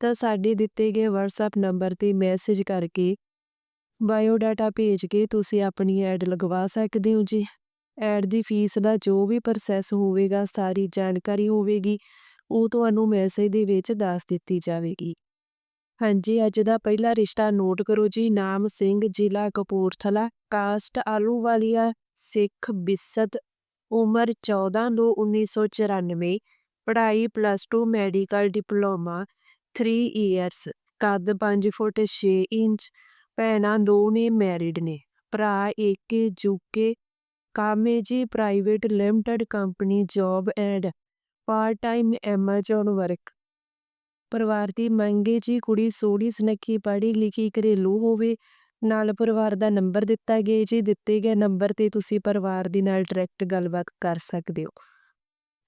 ਤਾਂ ਸਾਡੇ ਦਿੱਤੇ ਗਏ WhatsApp ਨੰਬਰ ਤੇ ਮੈਸੇਜ ਕਰਕੇ ਬਾਇਓ ਭੇਜ ਕੇ ਤੁਸੀਂ ਆਪਣੀ ਐਡ ਲਗਵਾ ਸਕਦੇ ਹੋ ਜੀ। ਐਡ ਦੀ ਫੀਸ ਦਾ ਜੋ ਵੀ ਪ੍ਰੋਸੈਸ ਹੋਵੇਗਾ, ਸਾਰੀ ਜਾਣਕਾਰੀ ਹੋਵੇਗੀ, ਉਹ ਤੁਹਾਨੂੰ ਮੈਸੇਜ ਦੇ ਵਿੱਚ ਦੱਸ ਦਿੱਤੀ ਜਾਵੇਗੀ। ਹਾਂਜੀ, ਅੱਜ ਦਾ ਪਹਿਲਾ ਰਿਸ਼ਤਾ ਨੋਟ ਕਰੋ ਜੀ। ਨਾਮ ਸਿੰਘ, ਜ਼ਿਲ੍ਹਾ ਕਪੂਰਥਲਾ ਕਾਸਟ ਆਲੂਵਾਲੀਆ, ਸਿੱਖ, ਬਿਸਤ, ਉਮਰ 14 ਤੋਂ 1994 ਪੜ੍ਹਾਈ plus 2 medical diploma three years ਕੱਦ ਪੰਜ ਫੁੱਟ 6 ਇੰਚ, ਭੈਣਾਂ ਦੋ ਨੇ ਮੈਰਿਡ ਨੇ। ਭਰਾ ਇੱਕ ਜੂਕੇ ਕਾਮੇ ਜੀ private limited company job and part time Amazon work ਪਰਿਵਾਰ ਦੀ ਮੰਗੇ ਜੀ ਕੁੜੀ ਸੋਹਣੀ, ਸੁਨੱਖੀ, ਪੜ੍ਹੀ ਲਿਖੀ, ਘਰੇਲੂ ਹੋਵੇ, ਨਾਲ ਪਰਿਵਾਰ ਦਾ ਨੰਬਰ ਦਿੱਤਾ ਗਿਆ ਜੀ। ਦਿੱਤੇ ਗਏ ਨੰਬਰ ਤੇ ਤੁਸੀਂ ਪਰਿਵਾਰ ਦੇ ਨਾਲ ਡਾਇਰੈਕਟ ਗੱਲਬਾਤ ਕਰ ਸਕਦੇ ਹੋ।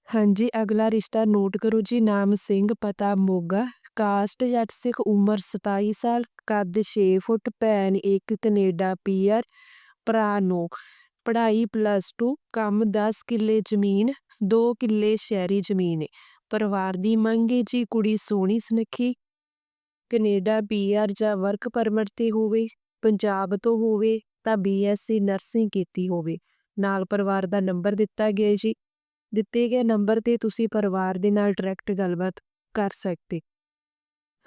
ਹਾਂਜੀ, ਅਗਲਾ ਰਿਸ਼ਤਾ ਨੋਟ ਕਰੋ ਜੀ। ਨਾਮ ਸਿੰਘ, ਪਤਾ ਮੋਗਾ। ਕਾਸਟ ਜੱਟ ਸਿੱਖ ਉਮਰ 27 ਸਾਲ, ਕੱਦ ਛੇ ਫੁੱਟ, ਭੈਣ ਇੱਕ, ਕੈਨੇਡਾ ਪੀਆਰ ਭਰਾ ਨੂੰ, ਪੜ੍ਹਾਈ ਪਲੱਸ ਟੂ ਕੰਮ 10 ਕਿੱਲੇ ਜ਼ਮੀਨ 2 ਕਿੱਲੇ ਸ਼ਹਿਰੀ ਜ਼ਮੀਨ ਪਰਿਵਾਰ ਦੀ ਮੰਗ ਮੰਗੇ ਜੀ ਕੁੜੀ ਸੋਹਣੀ, ਸੁਨੱਖੀ, ਕੈਨੇਡਾ ਪੀਆਰ ਜਾਂ ਵਰਕ ਪਰਮਿਟ ਤੇ ਹੋਵੇ, ਪੰਜਾਬ ਤੋਂ ਹੋਵੇ ਤਾਂ ਬੀਐਸਸੀ ਨਰਸਿੰਗ ਕੀਤੀ ਹੋਵੇ। ਨਾਲ ਪਰਿਵਾਰ ਦਾ ਨੰਬਰ ਦਿੱਤਾ ਗਿਆ ਜੀ। ਦਿੱਤੇ ਗਏ ਨੰਬਰ ਤੇ ਤੁਸੀਂ ਪਰਿਵਾਰ ਦੇ ਨਾਲ ਡਾਇਰੈਕਟ ਗੱਲਬਾਤ ਕਰ ਸਕਦੇ।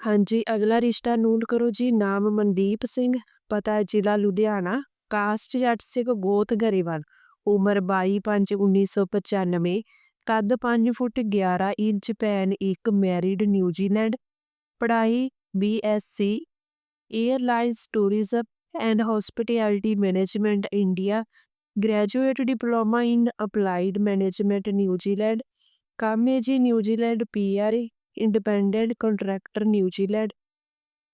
ਹਾਂਜੀ, ਅਗਲਾ ਰਿਸ਼ਤਾ ਨੋਟ ਕਰੋ ਜੀ, ਨਾਮ ਮਨਦੀਪ ਸਿੰਘ, ਪਤਾ ਜ਼ਿਲ੍ਹਾ ਲੁਧਿਆਣਾ, ਕਾਸਟ ਜੱਟ ਸਿੰਘ ਗੋਤ ਗਰੇਵਾਲ, ਉਮਰ 22/5/1995 ਕੱਦ 5 ਫੁੱਟ 11 ਇੰਚ, ਭੈਣ ਇੱਕ, ਮੈਰਿਡ ਨਿਊਜ਼ੀਲੈਂਡ ਪੜ੍ਹਾਈ BSc airlines tourism and hospitality management India, graduate diploma in applied management New Zealand ਕਾਮੇ ਜੀ New Zealand PR independent contractor New Zealand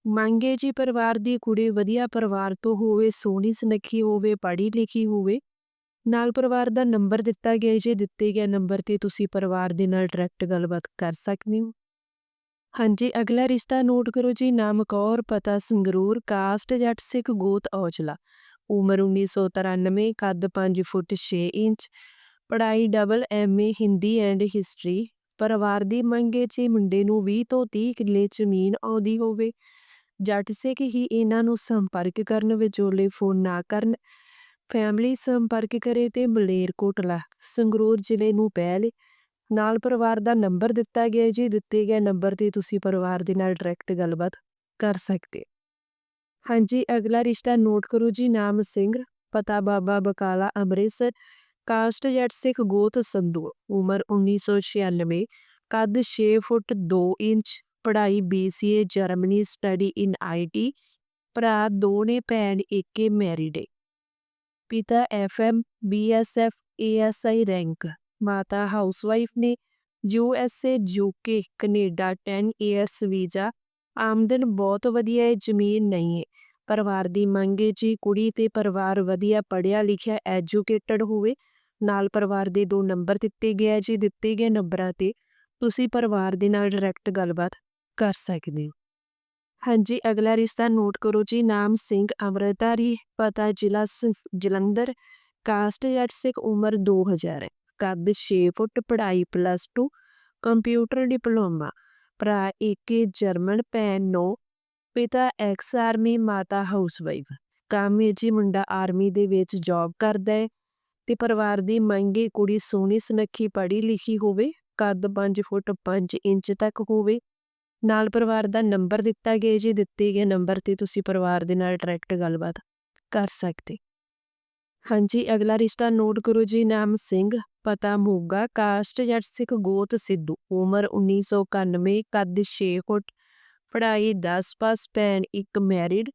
ਮੰਗੇ ਜੀ ਪਰਿਵਾਰ ਦੀ ਕੁੜੀ ਵਧੀਆ ਪਰਿਵਾਰ ਤੋਂ ਹੋਵੇ, ਸੋਹਣੀ ਸੁਨੱਖੀ ਹੋਵੇ, ਪੜ੍ਹੀ ਲਿਖੀ ਹੋਵੇ, ਨਾਲ ਪਰਿਵਾਰ ਦਾ ਨੰਬਰ ਦਿੱਤਾ ਗਿਆ ਜੇ, ਦਿੱਤੇ ਗਏ ਨੰਬਰ ਤੇ ਤੁਸੀਂ ਪਰਿਵਾਰ ਦੇ ਨਾਲ ਡਾਇਰੈਕਟ ਗੱਲਬਾਤ ਕਰ ਸਕਦੇ ਹੋ। ਹਾਂਜੀ, ਅਗਲਾ ਰਿਸ਼ਤਾ ਨੋਟ ਕਰੋ ਜੀ, ਨਾਮ ਕੌਰ, ਪਤਾ ਸੰਗਰੂਰ ਕਾਸਟ ਜੱਟ, ਸਿੱਖ, ਗੋਤ, ਔਜਲਾ। ਉਮਰ 1993 ਕੱਦ 5 ਫੁੱਟ 6 ਇੰਚ, ਪੜ੍ਹਾਈ double MA Hindi and history ਪਰਿਵਾਰ ਦੀ ਮੰਗੇ 'ਚ ਮੁੰਡੇ ਨੂੰ 20 ਤੋਂ 30 ਕਿੱਲੇ ਜ਼ਮੀਨ ਆਉਂਦੀ ਹੋਵੇ। ਜੱਟ ਸਿੱਖ ਹੀ ਇਹਨਾਂ ਨੂੰ ਸੰਪਰਕ ਕਰਨ, ਵਿਚੋਲੇ ਫੋਨ ਨਾ ਕਰਨ ਫੈਮਿਲੀ ਸੰਪਰਕ ਕਰੇ ਤੇ ਮਲੇਰਕੋਟਲਾ ਸੰਗਰੂਰ ਜ਼ਿਲ੍ਹੇ ਨੂੰ ਪਹਿਲ ਨਾਲ ਪਰਿਵਾਰ ਦਾ ਨੰਬਰ ਦਿੱਤਾ ਗਿਆ ਜੀ, ਦਿੱਤੇ ਗਏ ਨੰਬਰ ਤੇ ਤੁਸੀਂ ਪਰਿਵਾਰ ਦੇ ਨਾਲ ਡਾਇਰੈਕਟ ਗੱਲਬਾਤ ਕਰ ਸਕਦੇ। ਹਾਂਜੀ, ਅਗਲਾ ਰਿਸ਼ਤਾ ਨੋਟ ਕਰੋ ਜੀ, ਨਾਮ ਸਿੰਘ, ਪਤਾ ਬਾਬਾ ਬਕਾਲਾ ਅੰਮ੍ਰਿਤਸਰ ਕਾਸਟ ਜੱਟ ਸਿੱਖ ਗੋਤ ਸੰਧੂ, ਉਮਰ 1996 ਕੱਦ 6 ਫੁੱਟ 2 ਇੰਚ, ਪੜ੍ਹਾਈ BCA Germany study in IT ਭਰਾ ਦੋ ਭੈਣ ਇੱਕੇ ਮੈਰਿਡ ਏ। ਪਿਤਾ ਐਫਐਮ ਬੀਐਸਐਫ ਏਐਸਆਈ ਰੈਂਕ ਮਾਤਾ ਹਾਊਸਵਾਈਫ ਨੇ USA UK Canada 10 years visa, ਆਮਦਨ ਬਹੁਤ ਵਧੀਆ ਹੈ ਜ਼ਮੀਨ ਨਹੀਂ ਹੈ ਪਰਿਵਾਰ ਦੀ ਮੰਗ ਮੰਗੇ ਜੀ, ਕੁੜੀ ਤੇ ਪਰਿਵਾਰ ਵਧੀਆ ਪੜਿਆ ਲਿਖਿਆ ਐਜੂਕੇਟਡ ਹੋਵੇ ਨਾਲ ਪਰਿਵਾਰ ਦੇ ਦੋ ਨੰਬਰ ਦਿੱਤੇ ਗਏ ਜੀ ਦਿੱਤੇ ਗਏ ਨੰਬਰਾਂ ਤੇ ਤੁਸੀਂ ਪਰਿਵਾਰ ਦੇ ਨਾਲ ਡਾਇਰੈਕਟ ਗੱਲਬਾਤ ਕਰ ਸਕਦੇ ਹੋ। ਹਾਂਜੀ, ਅਗਲਾ ਰਿਸ਼ਤਾ ਨੋਟ ਕਰੋ ਜੀ, ਨਾਮ ਸਿੰਘ ਅਮਰਤਾਰੀ ਪਤਾ ਜ਼ਿਲ੍ਹਾ ਜਲੰਧਰ ਕਾਸਟ ਜੱਟ ਸਿੱਖ ਉਮਰ 2000 ਕੱਦ 6 ਫੁੱਟ, ਪੜ੍ਹਾਈ ਪਲੱਸ 2 ਕੰਪਿਊਟਰ ਡਿਪਲੋਮਾ ਭਰਾ ਏਕੇ ਜਰਮਨ, ਭੈਣ ਨੋ, ਪਿਤਾ ਐਕਸ ਆਰਮੀ ਮਾਤਾ ਹਾਊਸਵਾਈਫ ਕਾਮੇ ਜੀ ਮੁੰਡਾ ਆਰਮੀ ਦੇ ਵਿੱਚ ਜੌਬ ਕਰਦਾ ਹੈ। ਤੇ ਪਰਿਵਾਰ ਦੀ ਮੰਗੇ ਕੁੜੀ ਸੋਹਣੀ ਸੁਨੱਖੀ ਪੜ੍ਹੀ ਲਿਖੀ ਹੋਵੇ, ਕੱਦ 5 ਫੁੱਟ 5 ਇੰਚ ਤੱਕ ਹੋਵੇ। ਨਾਲ ਪਰਿਵਾਰ ਦਾ ਨੰਬਰ ਦਿੱਤਾ ਗਿਆ ਜੀ ਦਿੱਤੇ ਗਏ ਨੰਬਰ ਤੇ ਤੁਸੀਂ ਪਰਿਵਾਰ ਦੇ ਨਾਲ ਡਾਇਰੈਕਟ ਗੱਲਬਾਤ ਕਰ ਸਕਦੇ। ਹਾਂਜੀ, ਅਗਲਾ ਰਿਸ਼ਤਾ ਨੋਟ ਕਰੋ ਜੀ, ਨਾਮ ਸਿੰਘ, ਪਤਾ ਮੋਗਾ, ਕਾਸਟ ਜੱਟ ਸਿੱਖ ਗੋਤ ਸਿੱਧੂ, ਉਮਰ 1991 ਕੱਦ 6 ਫੁੱਟ, ਪੜ੍ਹਾਈ 10 ਪਾਸ, ਭੈਣ ਇੱਕ ਮੈਰਿਡ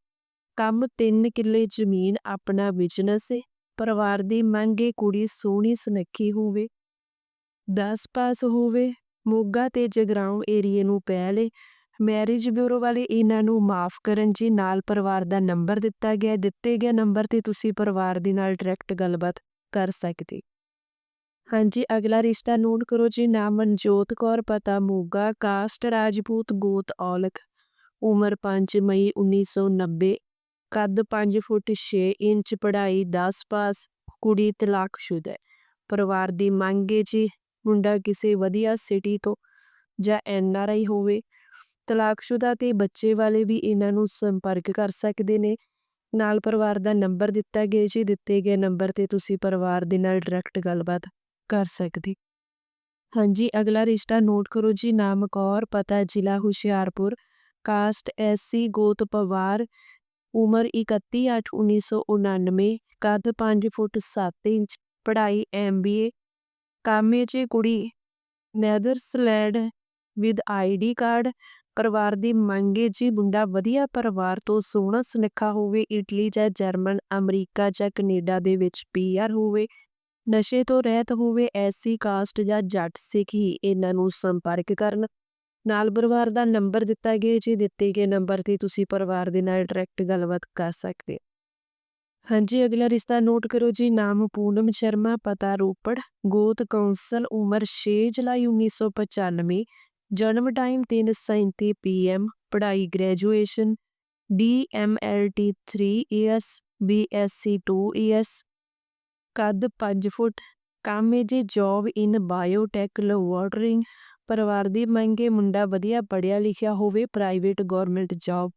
ਕੰਮ 3 ਕਿੱਲੇ, ਜ਼ਮੀਨ ਆਪਣਾ ਬਿਜ਼ਨਸ ਹੈ ਪਰਿਵਾਰ ਦੀ ਮੰਗੇ ਕੁੜੀ ਸੋਹਣੀ ਸੁਨੱਖੀ ਹੋਵੇ। 10 ਪਾਸ ਹੋਵੇ, ਮੋਗਾ ਤੇ ਜਗਰਾਉਂ ਏਰੀਏ ਨੂੰ ਪਹਿਲੇ ਮੈਰਿਜ ਬਿਊਰੋ ਵਾਲੇ ਇਹਨਾਂ ਨੂੰ ਮਾਫ ਕਰਨ ਜੀ, ਨਾਲ ਪਰਿਵਾਰ ਦਾ ਨੰਬਰ ਦਿੱਤਾ ਗਿਆ ਦਿੱਤੇ ਗਏ ਨੰਬਰ ਤੇ ਤੁਸੀਂ ਪਰਿਵਾਰ ਦੇ ਨਾਲ ਡਾਇਰੈਕਟ ਗੱਲਬਾਤ ਕਰ ਸਕਦੇ। ਹਾਂਜੀ, ਅਗਲਾ ਰਿਸ਼ਤਾ ਨੋਟ ਕਰੋ ਜੀ। ਨਾਮ ਮਨਜੋਤ ਕੌਰ, ਪਤਾ ਮੋਗਾ, ਕਾਸਟ, ਰਾਜਪੂਤ, ਗੋਤ ਔਲਖ। ਉਮਰ 5 ਮਈ 1990 ਕੱਦ ਪੰਜ ਫੁੱਟ ਛੇ ਇੰਚ, ਪੜ੍ਹਾਈ ਦਸ ਪਾਸ, ਕੁੜੀ ਤਲਾਕਸ਼ੁਦਾ ਹੈ। ਪਰਿਵਾਰ ਦੀ ਮੰਗ ਹੈ ਜੀ, ਮੁੰਡਾ ਕਿਸੇ ਵਧੀਆ ਸਿਟੀ ਤੋਂ ਜਾਂ ਐਨ ਹੋਵੇ ਤਲਾਕਸ਼ੁਦਾ ਤੇ ਬੱਚੇ ਵਾਲੇ ਵੀ ਇਹਨਾਂ ਨੂੰ ਸੰਪਰਕ ਕਰ ਸਕਦੇ ਨੇ। ਨਾਲ ਪਰਿਵਾਰ ਦਾ ਨੰਬਰ ਦਿੱਤਾ ਗਿਆ ਜੀ, ਦਿੱਤੇ ਗਏ ਨੰਬਰ ਤੇ ਤੁਸੀਂ ਪਰਿਵਾਰ ਦੇ ਨਾਲ ਡਾਇਰੈਕਟ ਗੱਲਬਾਤ ਕਰ ਸਕਦੇ। ਹਾਂਜੀ, ਅਗਲਾ ਰਿਸ਼ਤਾ ਨੋਟ ਕਰੋ ਜੀ, ਨਾਮ ਕੌਰ, ਪਤਾ ਜ਼ਿਲ੍ਹਾ ਹੁਸ਼ਿਆਰਪੁਰ ਕਾਸਟ ਐਸਸੀ ਗੋਤ ਪਵਾਰ ਉਮਰ 31/8/1999 ਕੱਦ 5 ਫੁੱਟ 7 ਇੰਚ, ਪੜ੍ਹਾਈ ਐਮਬੀਏ ਕਾਮੇ 'ਚ ਕੁੜੀ ਨੈਦਰਸਲੈਂਡ ਵਿਦ ਆਈਡੀ ਕਾਰਡ, ਪਰਿਵਾਰ ਦੀ ਮੰਗੇ ਜੀ ਮੁੰਡਾ ਵਧੀਆ ਪਰਿਵਾਰ ਤੋਂ ਸੋਹਣਾ ਸੁਨੱਖਾ ਹੋਵੇ, ਇਟਲੀ ਜਾਂ ਜਰਮਨ, ਅਮਰੀਕਾ ਜਾਂ ਕੈਨੇਡਾ ਦੇ ਵਿੱਚ ਪੀਆਰ ਹੋਵੇ, ਨਸ਼ੇ ਤੋਂ ਰਹਿਤ ਹੋਵੇ, ਐਸੀ ਕਾਸਟ ਜਾਂ ਜੱਟ ਸਿੱਖ ਹੀ ਇਹਨਾਂ ਨੂੰ ਸੰਪਰਕ ਕਰਨ। ਨਾਲ ਪਰਿਵਾਰ ਦਾ ਨੰਬਰ ਦਿੱਤਾ ਗਿਆ ਜੀ ਦਿੱਤੇ ਗਏ ਨੰਬਰ ਤੇ ਤੁਸੀਂ ਪਰਿਵਾਰ ਦੇ ਨਾਲ ਡਾਇਰੈਕਟ ਗੱਲਬਾਤ ਕਰ ਸਕਦੇ ਹੋ। ਹਾਂਜੀ, ਅਗਲਾ ਰਿਸ਼ਤਾ ਨੋਟ ਕਰੋ ਜੀ, ਨਾਮ ਪੂਨਮ ਸ਼ਰਮਾ, ਪਤਾ ਰੋਪੜ, ਗੋਤ ਕੌਂਸਲ, ਉਮਰ 6 ਜੁਲਾਈ 1995 ਜਨਮ ਟਾਈਮ 3:37 ਪੀਐਮ ਪੜ੍ਹਾਈ graduation DMLT 3 years BSc 2 years ਕੱਦ 5 ਫੁੱਟ, ਕੰਮ ਹੈ ਜੀ ਜੌਬ ਇਨ ਬਾਇਓਟੈਕ ਲਵਾਟਰਿੰਗ ਪਰਿਵਾਰ ਦੀ ਮੰਗੇ ਮੁੰਡਾ ਵਧੀਆ ਪੜ੍ਹਿਆ ਲਿਖਿਆ ਹੋਵੇ ਪ੍ਰਾਈਵੇਟ ਗਵਰਨਮੈਂਟ ਜੌਬ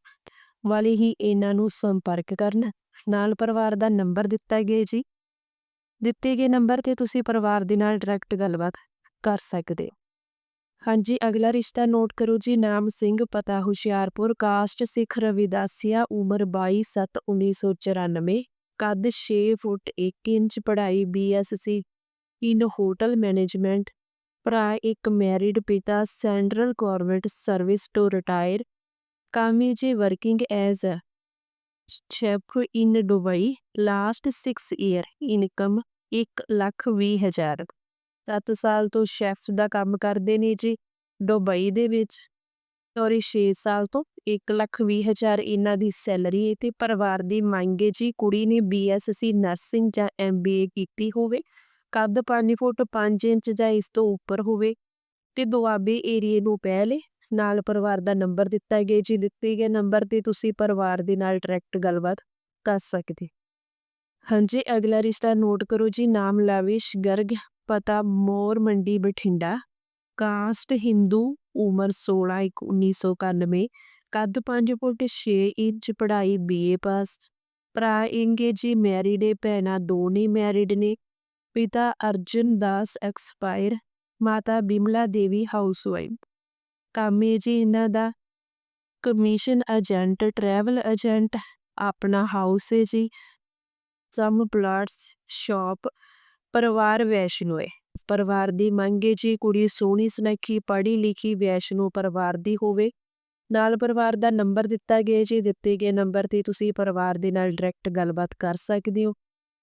ਵਾਲੇ ਹੀ ਇਹਨਾਂ ਨੂੰ ਸੰਪਰਕ ਕਰਨ। ਨਾਲ ਪਰਿਵਾਰ ਦਾ ਨੰਬਰ ਦਿੱਤਾ ਗਿਆ ਜੀ। ਦਿੱਤੇ ਗਏ ਨੰਬਰ ਤੇ ਤੁਸੀਂ ਪਰਿਵਾਰ ਦੇ ਨਾਲ ਡਾਇਰੈਕਟ ਗੱਲਬਾਤ ਕਰ ਸਕਦੇ ਹਾਂਜੀ, ਅਗਲਾ ਰਿਸ਼ਤਾ ਨੋਟ ਕਰੋ ਜੀ। ਨਾਮ ਸਿੰਘ, ਪਤਾ ਹੁਸ਼ਿਆਰਪੁਰ ਕਾਸਟ ਸਿੱਖ ਰਵਿਦਾਸੀਆ, ਉਮਰ 22/7/1994 ਕੱਦ 6 ਫੁੱਟ 1 ਇੰਚ, ਪੜ੍ਹਾਈ ਬੀਐਸਸੀ ਇਨ ਹੋਟਲ ਮੈਨੇਜਮੈਂਟ ਭਰਾ, ਇੱਕ ਮੈਰਿਡ ਪਿਤਾ ਸੈਂਟਰਲ ਗਵਰਨਮੈਂਟ ਸਰਵਿਸ ਤੋਂ ਰਿਟਾਇਰ ਕਾਮੀ ਜੀ working as a chef in Dubai 6 year income 1 lakh 20 ਹਜ਼ਾਰ। 7 ਸਾਲ ਤੋਂ ਸ਼ੈਫ ਦਾ ਕੰਮ ਕਰਦੇ ਨੇ ਜੀ ਦੁਬਈ ਦੇ ਵਿੱਚ। ਸੌਰੀ 6 ਸਾਲ ਤੋਂ 1 ਲੱਖ 20 ਹਜ਼ਾਰ ਇਹਨਾਂ ਦੀ ਸੈਲਰੀ ਹੈ ਤੇ ਪਰਿਵਾਰ ਦੀ ਮੰਗ ਹੈ ਜੀ, ਕੁੜੀ ਨੇ ਬੀਐਸਸੀ ਨਰਸਿੰਗ ਜਾਂ ਐਮਬੀਏ ਕੀਤੀ ਹੋਵੇ। ਕੱਦ 5 ਫੁੱਟ 5 ਇੰਚ ਜਾਂ ਇਸ ਤੋਂ ਉੱਪਰ ਹੋਵੇ ਤੇ ਦੁਆਬੇ ਏਰੀਏ ਨੂੰ ਪਹਿਲੇ ਨਾਲ ਪਰਿਵਾਰ ਦਾ ਨੰਬਰ ਦਿੱਤਾ ਗਿਆ, ਜੀ ਦਿੱਤੇ ਗਏ ਨੰਬਰ ਤੇ ਤੁਸੀਂ ਪਰਿਵਾਰ ਦੇ ਨਾਲ ਡਾਇਰੈਕਟ ਗੱਲਬਾਤ ਕਰ ਸਕਦੇ। ਹਾਂਜੀ, ਅਗਲਾ ਰਿਸ਼ਤਾ ਨੋਟ ਕਰੋ ਜੀ, ਨਾਮ ਲਾਵਿਸ਼ ਗਰਗ, ਪਤਾ ਮੋਰ ਮੰਡੀ, ਬਠਿੰਡਾ। ਕਾਸਟ ਹਿੰਦੂ, ਉਮਰ 16 1991 ਕੱਦ 5 ਫੁੱਟ 6 ਇੰਚ, ਪੜ੍ਹਾਈ ਬੀਏ ਪਾਸ। ਭਰਾ ਇੰਗੇ ਜੀ ਮੈਰਿਡ ਹੈ ਭੈਣਾਂ ਦੋ ਨੇ ਮੈਰਿਡ ਨੇ। ਪਿਤਾ ਅਰਜਨ ਦਾਸ ਐਕਸਪਾਇਰ, ਮਾਤਾ ਬਿਮਲਾ ਦੇਵੀ ਹਾਊਸਵਾਈਫ। ਕੰਮ ਹੈ ਜੀ ਇਹਨਾਂ ਦਾ। ਕਮਿਸ਼ਨ ਏਜੰਟ, ਟਰੈਵਲ ਏਜੰਟ, ਆਪਣਾ ਹਾਊਸ ਹੈ ਜੀ। ਸਮ ਪਲਾਟਸ, ਸ਼ਾਪ, ਪਰਿਵਾਰ ਵੈਸ਼ਨੋ ਹੈ। ਪਰਿਵਾਰ ਦੀ ਮੰਗ ਹੈ ਜੀ ਕੁੜੀ ਸੋਹਣੀ, ਸੁਨੱਖੀ ਪੜ੍ਹੀ ਲਿਖੀ ਵੈਸ਼ਨੋ ਪਰਿਵਾਰ ਦੀ ਹੋਵੇ। ਨਾਲ ਪਰਿਵਾਰ ਦਾ ਨੰਬਰ ਦਿੱਤਾ ਗਿਆ ਜੀ। ਦਿੱਤੇ ਗਏ ਨੰਬਰ ਤੇ ਤੁਸੀਂ ਪਰਿਵਾਰ ਦੇ ਨਾਲ ਡਾਇਰੈਕਟ ਗੱਲਬਾਤ ਕਰ ਸਕਦੇ ਹੋ।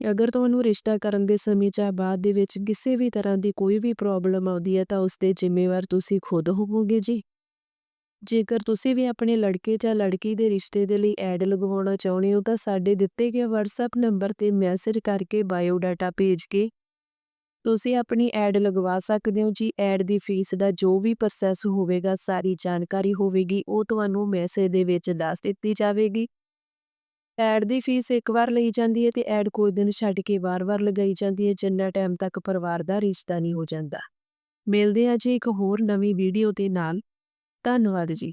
ਅਗਰ ਤੁਹਾਨੂੰ ਰਿਸ਼ਤਾ ਕਰਨ ਦੇ ਸਮੇਂ ਜਾਂ ਬਾਅਦ ਦੇ ਵਿੱਚ ਕਿਸੇ ਵੀ ਤਰ੍ਹਾਂ ਦੀ ਕੋਈ ਵੀ ਪ੍ਰੋਬਲਮ ਆਉਂਦੀ ਹੈ ਤਾਂ ਉਸ ਦੇ ਜ਼ਿੰਮੇਵਾਰ ਤੁਸੀਂ ਖੁਦ ਹੋਵੋਗੇ ਜੀ। ਜੇਕਰ ਤੁਸੀਂ ਵੀ ਆਪਣੇ ਲੜਕੇ ਜਾਂ ਲੜਕੀ ਦੇ ਰਿਸ਼ਤੇ ਦੇ ਲਈ ਐਡ ਲਗਵਾਉਣਾ ਚਾਹੁੰਦੇ ਹੋ ਤਾਂ ਸਾਡੇ ਦਿੱਤੇ ਗਏ WhatsApp ਨੰਬਰ ਤੇ ਮੈਸੇਜ ਕਰਕੇ ਬਾਇਓ ਡਾਟਾ ਭੇਜ ਕੇ ਤੁਸੀਂ ਆਪਣੀ ਐਡ ਲਗਵਾ ਸਕਦੇ ਹੋ ਜੀ। ਐਡ ਦੀ ਫੀਸ ਦਾ ਜੋ ਵੀ ਪ੍ਰੋਸੈਸ ਹੋਵੇਗਾ, ਸਾਰੀ ਜਾਣਕਾਰੀ ਹੋਵੇਗੀ, ਉਹ ਤੁਹਾਨੂੰ ਮੈਸੇਜ ਦੇ ਵਿੱਚ ਦੱਸ ਦਿੱਤੀ ਜਾਵੇਗੀ। ਐਡ ਦੀ ਫੀਸ ਇੱਕ ਵਾਰ ਲਈ ਜਾਂਦੀ ਹੈ ਤੇ ਐਡ ਕੁਝ ਦਿਨ ਛੱਡ ਕੇ ਵਾਰ-ਵਾਰ ਲਗਾਈ ਜਾਂਦੀ ਹੈ, ਜਿੰਨਾ ਟਾਈਮ ਤੱਕ ਪਰਿਵਾਰ ਦਾ ਰਿਸ਼ਤਾ ਨਹੀਂ ਹੋ ਜਾਂਦਾ। ਮਿਲਦੇ ਹਾਂ ਜੀ ਇੱਕ ਹੋਰ ਨਵੀਂ ਵੀਡੀਓ ਦੇ ਨਾਲ। ਧੰਨਵਾਦ ਜੀ।